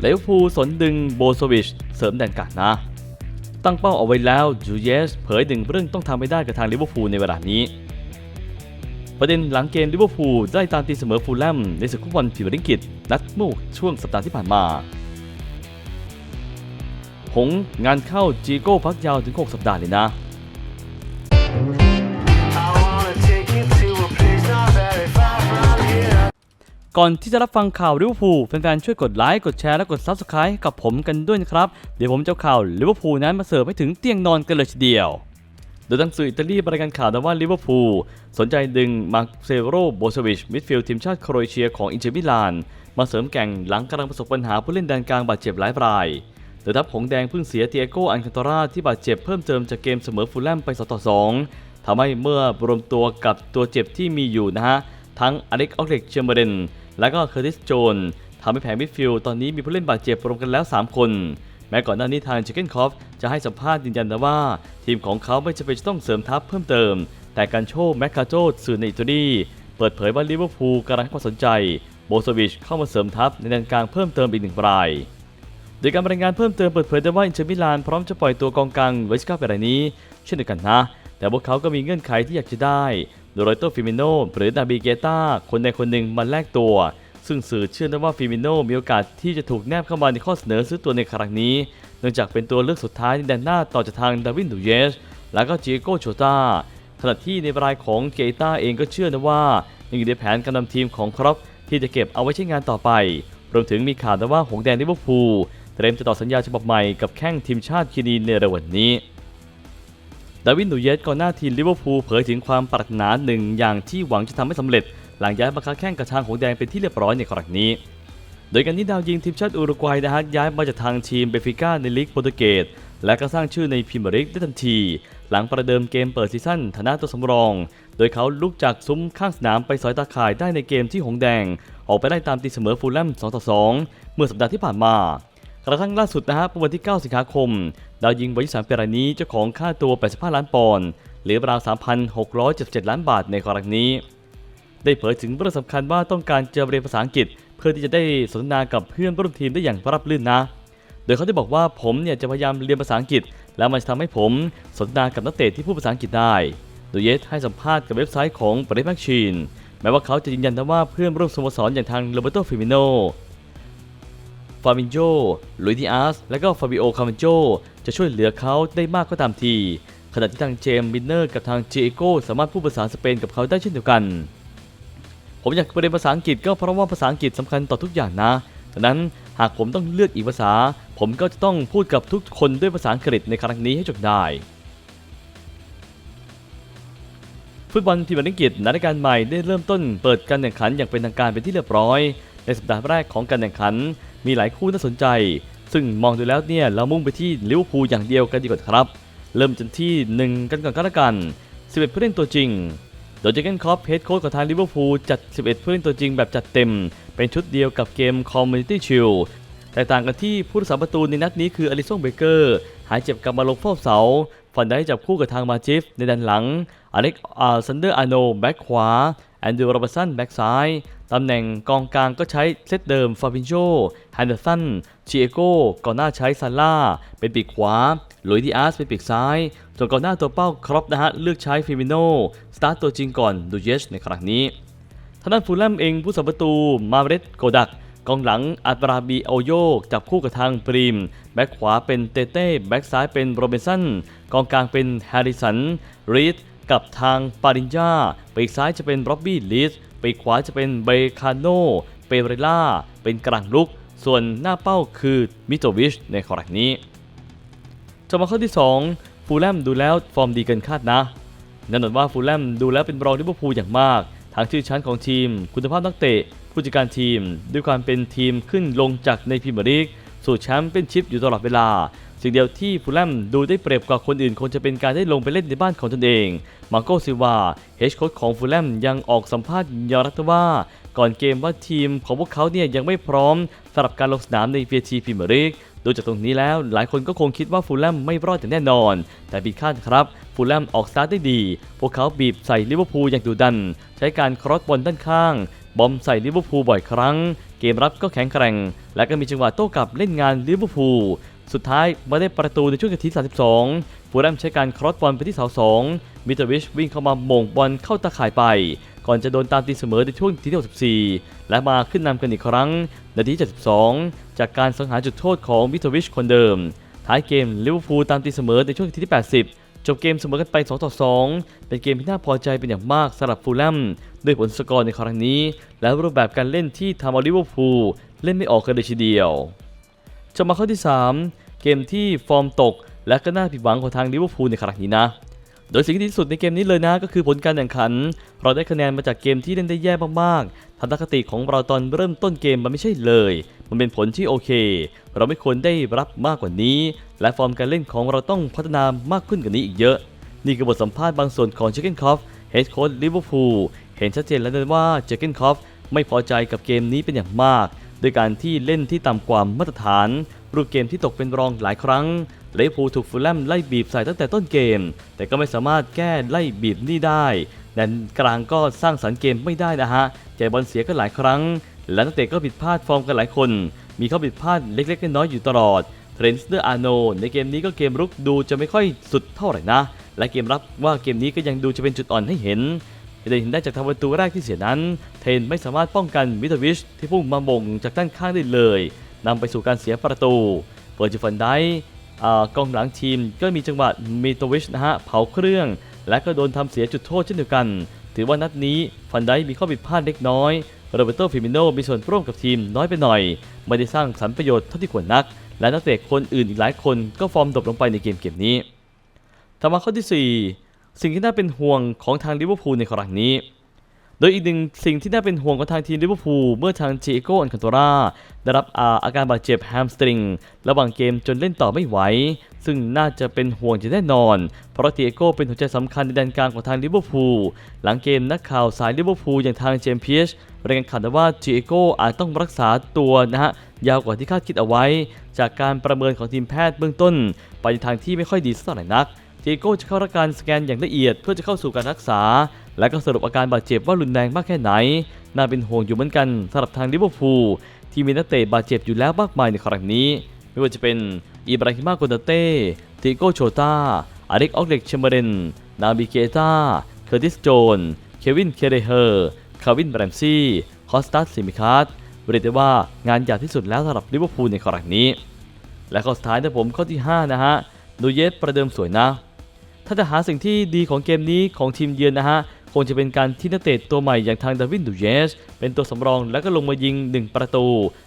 เลวอร์พูลสนดึงโบโซวิช เสริมแดนกลางนะ ตั้งเป้าเอาไว้แล้วจูเยสเผยถึงเรื่องต้องทำให้ได้กับทางลิเวอร์พูลในเวลานี้ ประเด็นหลังเกมลิเวอร์พูลได้ตามตีเสมอฟูลแลมในศึกฟุตบอลพรีเมียร์ลีกอังกฤษนัดเมื่อช่วงสัปดาห์ที่ผ่านมาหงงานเข้าจีโก้พักยาวถึง 6 สัปดาห์เลยนะ ก่อนที่จะรับฟังข่าวลิเวอร์พูลแฟนๆช่วยกดไลค์กดแชร์และกด Subscribe ให้กับผมกันด้วยนะครับ เดี๋ยวผมจะข่าวลิเวอร์พูลนั้นมาเสิร์ฟให้ถึงเตียงนอนกันเลยทีเดียว โดยทางสื่ออิตาลีรายงานข่าวนะว่าลิเวอร์พูลสนใจดึงมาร์เซโรโบชวิชมิดฟิลด์ทีมชาติโครเอเชียของอินเตอร์มิลาน มาเสริมแก่งหลังกำลังประสบปัญหาผู้เล่นแดนกลางบาดเจ็บหลายรายโดยทัพหงแดงเพิ่งเสียเตียโกอันคันตราที่บาดเจ็บเพิ่มเติมจากเกมเสมอฟูลแลมไป2ต่อ2ทำให้เมื่อรวมตัวกับตัวเจ็บที่มีอยู่นะฮะ ทั้งอเล็กออกเล็กเชมเบอร์เดนและก็เคอร์ติสโจนทำให้แผงมิดฟิลด์ตอนนี้มีผู้เล่นบาดเจ็บรวมกันแล้ว 3 คน แม้ก่อนหน้านี้ทางเชคเกนคอฟจะให้สัมภาษณ์ยืนยันนะว่า ทีมของเขาไม่จำเป็นจะต้องเสริมทัพเพิ่มเติม แต่การโชว์แมคคาโจสื่อในอิตาลีเปิดเผยว่าลิเวอร์พูลกำลังให้ความสนใจโบโซวิชเข้ามาเสริมทัพในแดนกลางเพิ่มเติมอีกหนึ่งราย โดยการรายงานเพิ่มเติมเปิดเผยได้ว่าอินเตอร์มิลานพร้อมจะปล่อยตัวกองกลางเวสกาเปรายนี้ เช่นเดียวกันนะ แต่พวกเขาก็มีเงื่อนไขที่อยากจะได้ โดยโรโตฟิมิโนหรือดาบิเกต้าคนใดคนหนึ่งมาแลกตัว ซึ่งสื่อเชื่อได้ว่าฟิมิโนมีโอกาสที่จะถูกแนบเข้ามาในข้อเสนอซื้อตัวในครั้งนี้ เนื่องจากเป็นตัวเลือกสุดท้ายในแดนหน้าต่อจากทางดาวินดูเยส และก็จิโกโชตาขณะที่ในรายของเกต้าเองก็เชื่อนะว่ายังอยู่ในแผนการนำทีมของครอปที่จะเก็บเอาไว้ใช้งานต่อไป รวมถึงมีข่าวนะว่าหงแดงลิเวอร์พูลเตรียมจะต่อสัญญาฉบับใหม่กับแข้งทีมชาติคีนีในเร็ววันนี้ ดาวินนูเยสก่อนหน้าทีมลิเวอร์พูลเผยถึงความปรารถนาหนึ่งอย่างที่หวังจะทำให้สำเร็จ หลังย้ายมาค้าแข่งกับทางหงแดงเป็นที่เรียบร้อยในครั้งนี้ โดยการที่ดาวยิงทีมชาติอุรุกวัยนะฮะย้ายมาจากทางทีมเบฟิก้าในลีกโปรตุเกสและก็สร้างชื่อในพรีเมียร์ลีกได้ทันที หลังประเดิมเกมเปิดซีซั่นฐานะตัวสำรอง โดยเขาลุกจากซุ้มข้างสนามไปสอยตาข่ายได้ในเกมที่หงแดง ออกไปได้ตามตีเสมอฟูลแลม2-2 เมื่อสัปดาห์ที่ผ่านมา กระทั่งล่าสุดนะฮะวันที่ 9 สิงหาคม ดาวยิงวัย23ปีรายนี้เจ้าของค่าตัว 85 ล้านปอนด์หรือราว 3,677 ล้านบาทในครั้งนี้ ได้เผยถึงเรื่องสำคัญว่าต้องการจะเรียนภาษาอังกฤษ เพื่อที่จะได้สนทนากับเพื่อนร่วมทีมได้อย่างรับรื่นนะ โดยเขาได้บอกว่าผมเนี่ยจะพยายามเรียนภาษาอังกฤษ แล้วมันจะทำให้ผมสนทนากับนักเตะที่พูดภาษาอังกฤษได้ โดยเยสให้สัมภาษณ์กับเว็บไซต์ของปริมาชีนแม้ว่าเขาจะยืนยันนะว่าเพื่อนร่วมสโมสรอย่างทางโรเบโตฟิมิโน ฟาบินโจลุยดิอาส และก็ฟาบิโอ คาเมนโจจะช่วยเหลือเขาได้มากก็ตามที ขณะที่ทางเจมส์บินเนอร์กับทางเจโก้สามารถพูดภาษาสเปนกับเขาได้เช่นเดียวกัน ผมอยากเรียนภาษาอังกฤษก็เพราะว่าภาษาอังกฤษสำคัญต่อทุกอย่างนะดังนั้นหากผมต้องเลือกอีกภาษา ผมก็จะต้องพูดกับทุกคนด้วยภาษาอังกฤษในครั้งนี้ให้จบได้ฟุตบอลพรีเมียร์ลีกอังกฤษนัดการใหม่ได้เริ่มต้นเปิดการแข่งขันอย่างเป็นทางการเป็นที่เรียบร้อย ในสัปดาห์แรกของการแข่งขัน มีหลายคู่น่าสนใจ ซึ่งมองดูแล้วเนี่ยเรามุ่งไปที่ลิเวอร์พูลอย่างเดียวกันดีกว่าครับ เริ่มจนที่ 1 กันก่อนก็แล้วกัน11ผู้เล่นตัวจริง โดยเจเกนคอปเฮดโค้ชของทางลิเวอร์พูลจัด 11ผู้เล่นตัวจริงแบบจัดเต็ม เป็นชุดเดียวกับเกม Community Shield แต่ต่างกันที่ผู้รักษาประตูในนัดนี้คืออลิซงเบเกอร์หายเจ็บกลับมาลงเฝ้าเสาฟันได้จับคู่กับทางมาจิฟในด้านหลัง อเล็กอาซันเดอร์อาโนแบ็กขวา แอนดรูว์โรบสันแบ็กซ้าย ตำแหน่งกองกลางก็ใช้เซตเดิมฟาบินโจแฮนเดอร์สันชิเอโกก่อนหน้าใช้ซาร่า เป็นปีกขวาลุยดิอาสเป็นปีกซ้าย ส่วนก่อนหน้าตัวเป้าครอปนะฮะ เลือกใช้ฟิมิโนสตาร์ตตัวจริงก่อนดูเยชในครั้งนี้ทางด้านฟูลแลมเองผู้สัมประตูมาเรตโกดักกองหลังอัตราบีโอโยจับคู่กับทางปรีม แบ็กขวาเป็นเตเต้ แบ็กซ้ายเป็นโรเบนสันกองกลางเป็นแฮร์ริสันรีด กับทางปารินจาปีกซ้ายจะเป็นร็อบบี้ลีสปีกขวาจะเป็นเบคาโนเปเรล่า เป็นกลางลุก ส่วนหน้าเป้าคือมิโตวิชในครั้งนี้จะมาข้อที่ 2 ฟูลแลมดูแล้วฟอร์มดีเกินคาดนะแน่นอนว่าฟูลแลมดูแล้วเป็นรองลิเวอร์พูลอย่างมากทางชื่อชั้นของทีม คุณภาพนักเตะ ผู้จัดการทีม ด้วยความเป็นทีมขึ้นลงจากในพรีเมียร์ลีกสู่แชมป์เป็นชิพอยู่ตลอดเวลา สิ่งเดียวที่ฟูลแลมดูได้เปรียบกว่าคนอื่นคงจะเป็นการได้ลงไปเล่นในบ้านของตนเองมาโกซิวาเฮดโค้ชของฟูลแลมยังออกสัมภาษณ์ยอมรับว่าก่อนเกมว่าทีมของพวกเขาเนี่ยยังไม่พร้อมสำหรับการลงสนามในเฟียทีพรีเมียร์ลีกดูจากตรงนี้แล้วหลายคนก็คงคิดว่าฟูลแลมไม่รอดอย่างแน่นอน แต่ผิดคาดครับฟูลแลมออกสตาร์ทได้ดี พวกเขาบีบใส่ลิเวอร์พูลอย่างดุดัน ใช้การครอสบอลด้านข้าง บอมใส่ลิเวอร์พูลบ่อยครั้ง เกมรับก็แข็งแกร่ง และก็มีจังหวะโต้กลับเล่นงานลิเวอร์พูล สุดท้ายมาได้ประตูในช่วงนาที 32 ฟูลแลมใช้การครอสบอลไปที่เสาสองมิตรวิชวิ่งเข้ามาหม่งบอลเข้าตาข่ายไป ก่อนจะโดนตามตีเสมอในช่วงทีที่64 และมาขึ้นนำกันอีกครั้งนาทีที่72 จากการสังหารจุดโทษของมิตรวิชคนเดิม ท้ายเกมลิเวอร์พูลตามตีเสมอในช่วงทีที่ 80จบเกมเสมอกันไป 2 ต่อ 2 เป็นเกมที่น่าพอใจเป็นอย่างมากสำหรับฟูลแลมด้วยผลสกอร์ในครั้งนี้ และรูปแบบการเล่นที่ทำเอาลิเวอร์พูลเล่นไม่ออกกันเลยทีเดียว จะมาข้าที่ 3 เกมที่ฟอร์มตก และก็น่าผิดหวังของทางลิเวอร์พูลในครั้งนี้นะ โดยสิ่งที่ดีที่สุดในเกมนี้เลยนะ ก็คือผลการแข่งขัน เราได้คะแนนมาจากเกมที่เล่นได้แย่มากๆทัศนคติของเราตอนเริ่มต้นเกมมันไม่ใช่เลย มันเป็นผลที่โอเค เราไม่ควรได้รับมากกว่านี้ และฟอร์มการเล่นของเราต้องพัฒนามากขึ้นกว่านี้อีกเยอะ นี่คือบทสัมภาษณ์บางส่วนของเจเกนคอฟเฮดโค้ชลิเวอร์พูลเห็นชัดเจนแล้วนะว่าเจเกนคอฟไม่พอใจกับเกมนี้เป็นอย่างมาก โดยการที่เล่นที่ต่ำกว่ามาตรฐานรูปเกมที่ตกเป็นรองหลายครั้งเลฟูถูกฟูลแลมไล่บีบใส่ตั้งแต่ต้นเกม แต่ก็ไม่สามารถแก้ไล่บีบนี่ได้แดนกลางก็สร้างสรรค์เกมไม่ได้นะฮะใจบอลเสียก็หลายครั้ง และนักเตะก็ผิดพลาดฟอร์มกันหลายคน มีข้อผิดพลาดเล็กๆน้อยๆอยู่ตลอดเทรนส์เดอร์อาโนในเกมนี้ก็เกมรุกดูจะไม่ค่อยสุดเท่าไหร่นะ และเกมรับว่าเกมนี้ก็ยังดูจะเป็นจุดอ่อนให้เห็น ได้เห็นได้จากทางประตูแรกที่เสียนั้น เทนไม่สามารถป้องกันมิตรวิชที่พุ่งมาบงจากด้านข้างได้เลยนำไปสู่การเสียประตู เปิดจิฟันได้กองหลังทีมก็มีจังหวะมิตรวิชนะฮะเผาเครื่อง และก็โดนทำเสียจุดโทษเช่นเดียวกัน ถือว่านัดนี้ฟันได้มีข้อผิดพลาดเล็กน้อยโรเบโตฟิมิโนมีส่วนร่วมกับทีมน้อยไปหน่อย ไม่ได้สร้างสรรค์ประโยชน์เท่าที่ควรนัก และนักเตะคนอื่นอีกหลายคนก็ฟอร์มตกลงไปในเกมเกมนี้ต่อมาข้อที่ 4 สิ่งที่น่าเป็นห่วงของทางลิเวอร์พูลในครั้งนี้ โดยอีกหนึ่งสิ่งที่น่าเป็นห่วงของทางทีมลิเวอร์พูลเมื่อทางเจโกอันคันโตราได้รับอาอาการบาดเจ็บแฮมสตริงระหว่างเกมจนเล่นต่อไม่ไหว ซึ่งน่าจะเป็นห่วงจะแน่นอน เพราะเจโกเป็นหัวใจสำคัญในแดนกลางของทางลิเวอร์พูลหลังเกมนักข่าวสายลิเวอร์พูลอย่างทางเจมส์พีชรายงานข่าวว่าเจโกอาจต้องรักษาตัวนะฮะยาวกว่าที่คาดคิดเอาไว้ จากการประเมินของทีมแพทย์เบื้องต้น ไปในทางที่ไม่ค่อยดีสักเท่าไหร่นัก จโก้จะเข้ารับการสแกนอย่างละเอียดเพื่อจะเข้าสู่การรักษา และก็สรุปอาการบาดเจ็บว่ารุนแรงมากแค่ไหน น่าเป็นห่วงอยู่เหมือนกันสำหรับทางลิเวอร์พูลที่มีนักเตะบาดเจ็บอยู่แล้วมากมายในครั้งนี้ ไม่ว่าจะเป็นอิบราฮิมาโกนเต้ติโกโชตาอาริกออกเล็กเชมเบรนนาบิเกตาเคอร์ติสโจน เควินเคเรเฮอร์คาวินแบรมซี่คอสตัสซิมิคาร์ดเรียกได้ว่างานใหญ่ที่สุดแล้วสำหรับลิเวอร์พูลในครั้งนี้ และข้อสุดท้ายนะผมข้อที่ 5 นะฮะ นูเยสประเดิมสวยนะ ถ้าจะหาสิ่งที่ดีของเกมนี้ของทีมเยือนนะฮะคงจะเป็นการที่นักเตะตัวใหม่อย่างทางดาวินดูเยสเป็นตัวสำรองแล้วก็ลงมายิง 1 ประตู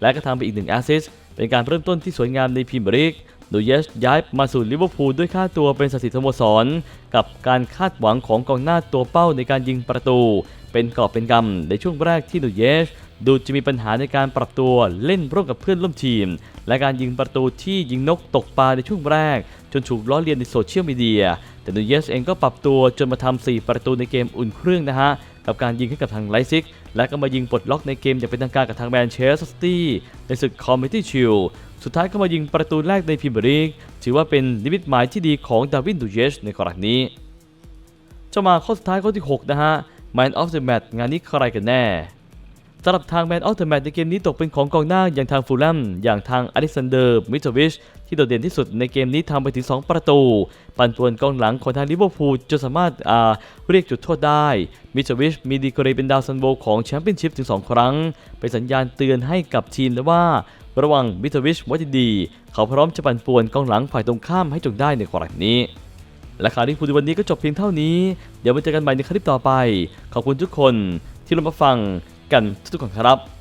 และก็ทำไปอีก1แอสซิสเป็นการเริ่มต้นที่สวยงามในพรีเมียร์ลีกดูเยสย้ายมาสู่ลิเวอร์พูลด้วยค่าตัวเป็นสถิติสโมสร กับการคาดหวังของกองหน้าตัวเป้าในการยิงประตู เป็นกอบเป็นกำในช่วงแรกที่ดูเยส ดูจะมีปัญหาในการปรับตัวเล่นร่วมกับเพื่อนร่วมทีม และการยิงประตูที่ยิงนกตกปลาในช่วงแรก จนถูกล้อเลียนในโซเชียลมีเดีย แต่นูเยสเองก็ปรับตัวจนมาทำ4ประตูในเกมอุ่นเครื่องนะฮะกับการยิงให้กับทางไลซิก และก็มายิงปลดล็อกในเกมอย่างเป็นทางการกับทางแมนเชสเตอร์ซิตี้ในศึกคอมมิตี้ชิลสุดท้ายก็มายิงประตูแรกในพรีเมียร์ลีกถือว่าเป็นนิมิตหมายที่ดีของดาวินดูเยสในครั้งนี้จะมาข้อสุดท้ายข้อที่ 6 นะฮะ Man of the Match งานนี้ใครกันแน่ สำหรับทาง Man of the Match ในเกมนี้ตกเป็นของกองหน้าอย่างทางฟูลแลมอย่างทางอเล็กซานเดอร์มิโตวิชที่โดดเด่นที่สุดในเกมนี้ทำไปถึง 2 ประตู ปันป่วนกองหลังของทางลิเวอร์พูลจนสามารถอ่าเรียกจุดโทษได้ มิโตวิชมีดีกรีเป็นดาวซันโวของแชมเปี้ยนชิพถึง 2 ครั้ง เป็นสัญญาณเตือนให้กับทีมแล้วว่า ระวังมิโตวิชไว้ดีเขาพร้อมจะปั่นป่วนกองหลังฝ่ายตรงข้ามให้จงได้ในกรณีนี้และข่าวที่พูดวันนี้ก็จบเพียงเท่านี้ เดี๋ยวมาเจอกันใหม่ในคลิปต่อไป ขอบคุณทุกคนที่รับมาฟัง กันทุกๆคนครับ